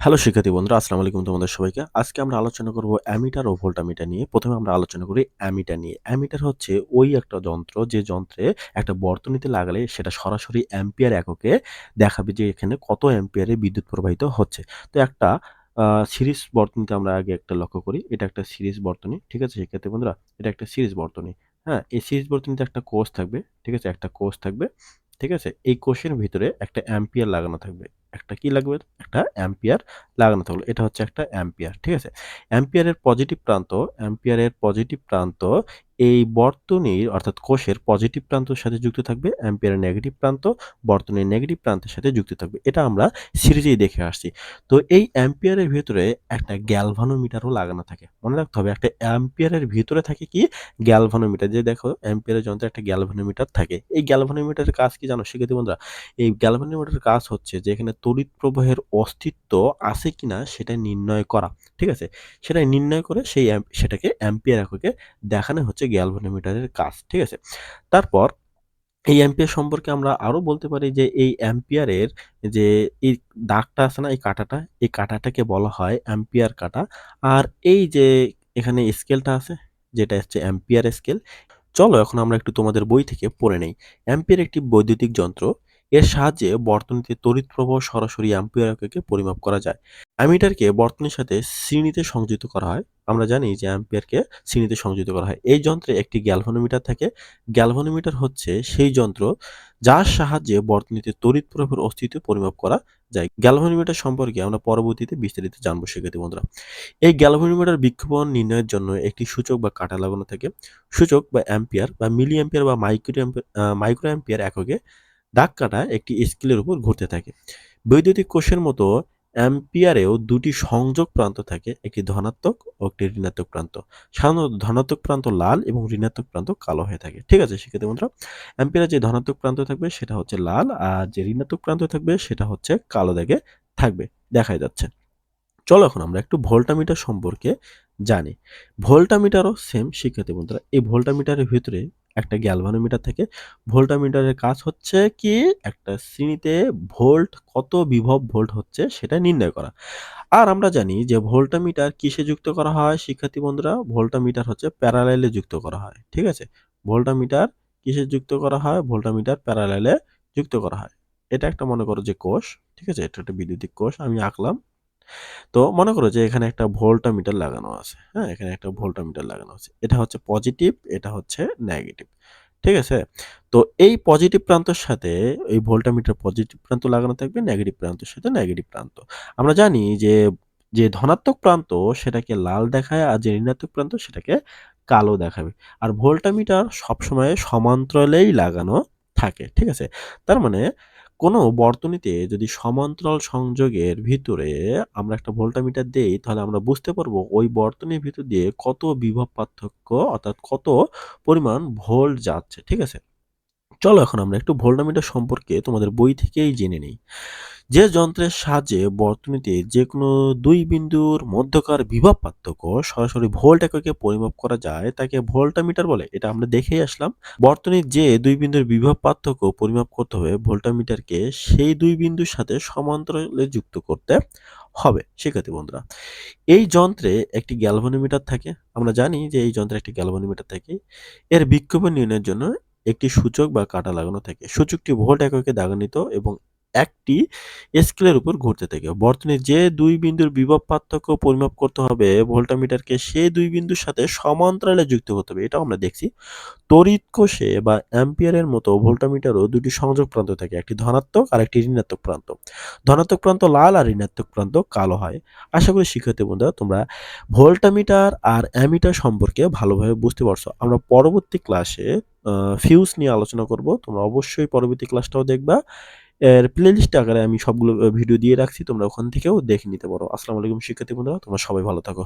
Hello শিক্ষার্থী বন্ধুরা, আসসালামু আলাইকুম তোমাদের সবাইকে। আজকে আমরা আলোচনা করব অ্যামিটার ও ভোল্টামিটার নিয়ে। প্রথমে আমরা আলোচনা করি অ্যামিটার নিয়ে। অ্যামিটার হচ্ছে ওই একটা যন্ত্র, যে যন্ত্রে একটা বর্তনীতে লাগালে সেটা সরাসরি অ্যাম্পিয়ার এককে দেখাবে যে এখানে কত অ্যাম্পিয়ারে বিদ্যুৎ প্রবাহিত হচ্ছে। তো একটা সিরিজ বর্তনীতে আমরা আগে একটা লক্ষ্য করি। এটা একটা সিরিজ বর্তনী, ঠিক আছে শিক্ষার্থী বন্ধুরা? এটা একটা সিরিজ বর্তনী হ্যাঁ? এই সিরিজ বর্তনীতে একটা কোষ থাকবে, ঠিক আছে? একটা কোষ থাকবে, ঠিক আছে? এই কোষের ভিতরে একটা অ্যাম্পিয়ার লাগানো থাকবে। একটা কি লাগবে? একটা অ্যাম্পিয়ার লাগানো থাকল। এটা হচ্ছে একটা অ্যাম্পিয়ার, ঠিক আছে? অ্যাম্পিয়ারের পজিটিভ প্রান্ত, অ্যাম্পিয়ারের পজিটিভ প্রান্ত এই বর্তনীর, অর্থাৎ কোষের পজিটিভ প্রান্তের সাথে যুক্ত থাকবে, অ্যাম্পিয়ারের নেগেটিভ প্রান্ত বর্তনীর নেগেটিভ প্রান্তের সাথে যুক্ত থাকবে। এটা আমরা সিরিজেই দেখে আসছি। তো এই অ্যাম্পিয়ারের ভিতরে একটা গ্যালভানোমিটারও লাগানো থাকে। মনে রাখতে হবে, একটা অ্যাম্পিয়ারের ভিতরে থাকে কি? গ্যালভানোমিটার যে দেখো, অ্যাম্পিয়ারের যন্ত্রে একটা গ্যালভানোমিটার থাকে। এই গ্যালভানোমিটারের কাজ কি জানো শিক্ষার্থী বন্ধুরা? এই গ্যালভানোমিটারের কাজ হচ্ছে যে এখানে তড়িৎ প্রবাহের অস্তিত্ব আছে কিনা সেটা নির্ণয় করা, ঠিক আছে? সেটা নির্ণয় করে সেই সেটাকে অ্যাম্পিয়ার এককে দেখানো হচ্ছে গ্যালভানোমিটারের কাজ, ঠিক আছে? তারপর এই অ্যাম্পিয়ার সম্পর্কে আমরা আরও বলতে পারি যে এই অ্যাম্পিয়ারের যে এই দাগটা আছে না, এই কাঁটাটা, এই কাঁটাটাকে বলা হয় অ্যাম্পিয়ার কাঁটা। আর এই যে এখানে স্কেলটা আছে, যেটা হচ্ছে অ্যাম্পিয়ার স্কেল, চলো এখন আমরা একটু তোমাদের বই থেকে পড়ে নেই। অ্যাম্পিয়ার একটি বৈদ্যুতিক যন্ত্র এর সাহায্যে বর্তনীতে তড়িৎ প্রবাহ সরাসরি অ্যাম্পিয়ার এককে পরিমাপ করা যায়। অ্যামিটারকে বর্তনীর সাথে শ্রেণীতে সংযুক্ত করা হয়। আমরা জানি যে অ্যাম্পিয়ারকে শ্রেণীতে সংযুক্ত করা হয়। এই যন্ত্রে একটি গ্যালভানোমিটার থাকে। গ্যালভানোমিটার হচ্ছে সেই যন্ত্র যার সাহায্যে বর্তনীতে তড়িৎ প্রবাহের অস্তিত্ব পরিমাপ করা যায়। গ্যালভানোমিটার সম্পর্কে আমরা পরবর্তীতে বিস্তারিত জানব শিক্ষার্থী বন্ধুরা। এই গ্যালভানোমিটার বিক্ষোভন নির্ণয়ের জন্য একটি সূচক বা কাটা লাগানো থাকে। সূচক বা অ্যাম্পিয়ার বা মিলি অ্যাম্পিয়ার বা মাইক্রো মাইক্রো অ্যাম্পিয়ার এককে দাগ কাটা একটি স্কেলের উপর ঘুরতে থাকে। বৈদ্যুতিক কোষের মতো অ্যাম্পিয়ারেও দুটি সংযোগ প্রান্ত থাকে, একটি ধনাত্মক ও একটি ঋণাত্মক প্রান্ত। সাধারণত ধনাত্মক প্রান্ত লাল এবং ঋণাত্মক প্রান্ত কালো হয়ে থাকে। ঠিক আছে, শিক্ষার্থী বন্ধুরা? অ্যাম্পিয়ারের যে ধনাত্মক প্রান্ত থাকবে সেটা হচ্ছে লাল আর যে ঋণাত্মক প্রান্ত থাকবে সেটা হচ্ছে কালো দাগে থাকবে, দেখাই যাচ্ছে। চলো এখন আমরা একটু ভোল্টামিটার সম্পর্কে জানি। ভোল্টামিটারও সেম শিক্ষার্থী বন্ধুরা। এই ভোল্টামিটারের ভিতরে একটা গ্যালভানোমিটার থেকে ভোল্টামিটারের কাজ হচ্ছে কি? একটা শ্রেণীতে ভোল্ট কত বিভব ভোল্ট হচ্ছে সেটা নির্ণয় করা। আর আমরা জানি যে ভোল্টামিটার কিসে যুক্ত করা হয়? শিক্ষার্থী বন্ধুরা ভোল্টামিটার হচ্ছে প্যারালাইলে যুক্ত করা হয়, ঠিক আছে? ভোল্টামিটার কিসে যুক্ত করা হয়? ভোল্টামিটার প্যারালাইলে যুক্ত করা হয়। এটা একটা মনে করো যে কোষ, ঠিক আছে? এটা একটা বিদ্যুতিক কোষ, আমি আঁকলাম। তো মনে করো যে এখানে একটা ভোল্টামিটার লাগানো আছে হ্যাঁ? এখানে একটা ভোল্টামিটার লাগানো আছে। এটা হচ্ছে পজিটিভ এটা হচ্ছে নেগেটিভ ঠিক আছে? তো এই পজিটিভ প্রান্তের সাথে এই ভোল্টামিটার পজিটিভ প্রান্ত লাগানো থাকবে নেগেটিভ প্রান্তের সাথে নেগেটিভ প্রান্ত। আমরা জানি যে যে ধনাত্মক প্রান্ত সেটাকে লাল দেখায় আর যে ঋণাত্মক প্রান্ত সেটাকে কালো দেখাবে। আর ভোল্টামিটার সবসময় সমান্তরালেই লাগানো থাকে, ঠিক আছে? তার মানে কোনো বর্তনীতে যদি সমান্তরাল সংযোগের ভিতরে আমরা একটা ভোল্টামিটার দেই, তাহলে আমরা বুঝতে পারব ওই বর্তনীর ভিতর দিয়ে কত বিভব পার্থক্য, অর্থাৎ কত পরিমাণ ভোল্ট যাচ্ছে, ঠিক আছে? চলো এখন আমরা একটু ভোল্টামিটার সম্পর্কে তোমাদের বই থেকেই জেনে নিই। যে যন্ত্রের সাহায্যে বর্তনীতে যে কোনো দুই বিন্দুর মধ্যকার বিভব পার্থক্য সরাসরি ভোল্ট এককে পরিমাপ করা যায়, তাকে ভোল্টামিটার বলে। এটা আমরা দেখেই আসলাম। বর্তনীর যে দুই বিন্দুর বিভব পার্থক্য পরিমাপ করতে হবে, ভোল্টামিটারকে সেই দুই বিন্দুর সাথে সমান্তরালে যুক্ত করতে হবে। শিক্ষার্থী বন্ধুরা, এই যন্ত্রে একটি গ্যালভানোমিটার থাকে। আমরা জানি যে এই যন্ত্রে একটি গ্যালভানোমিটার থাকে। এর বিক্ষোভ নির্ণয়ের জন্য একটি সূচক বা কাঁটা লাগানো থাকে। সূচকটি ভোল্ট এককে দাগান্বিত এবং একটি স্কেলের উপর ঘুরতে থাকে। বর্তনীর যে দুই বিন্দুর বিভব পার্থক্য পরিমাপ করতে হবে, ভোল্টামিটারকে সেই দুই বিন্দুর সাথে সমান্তরালে যুক্ত করতে হবে, এটাও আমরা দেখছি। তড়িৎ কোষে বা অ্যাম্পিয়ারের মতো ভোল্টামিটারও দুটি সংযোগ প্রান্ত থাকে, একটি ধনাত্মক আর একটি ঋণাত্মক প্রান্ত। ধনাত্মক প্রান্ত লাল আর ঋণাত্মক প্রান্ত কালো হয়। আশা করি শিক্ষার্থী বন্ধুরা, তোমরা ভোল্টামিটার আর অ্যামিটার সম্পর্কে ভালোভাবে বুঝতে পারছ। আমরা পরবর্তী ক্লাসে ফিউজ নিয়ে আলোচনা করব। তোমরা অবশ্যই পরবর্তী ক্লাসটাও দেখবা। এর প্লেলিস্ট আকারে আমি সবগুলো ভিডিও দিয়ে রাখছি, তোমরা ওখান থেকেও দেখে নিতে পারো। আসসালামু আলাইকুম শিক্ষার্থী বন্ধুরা, তোমরা সবাই ভালো থাকো।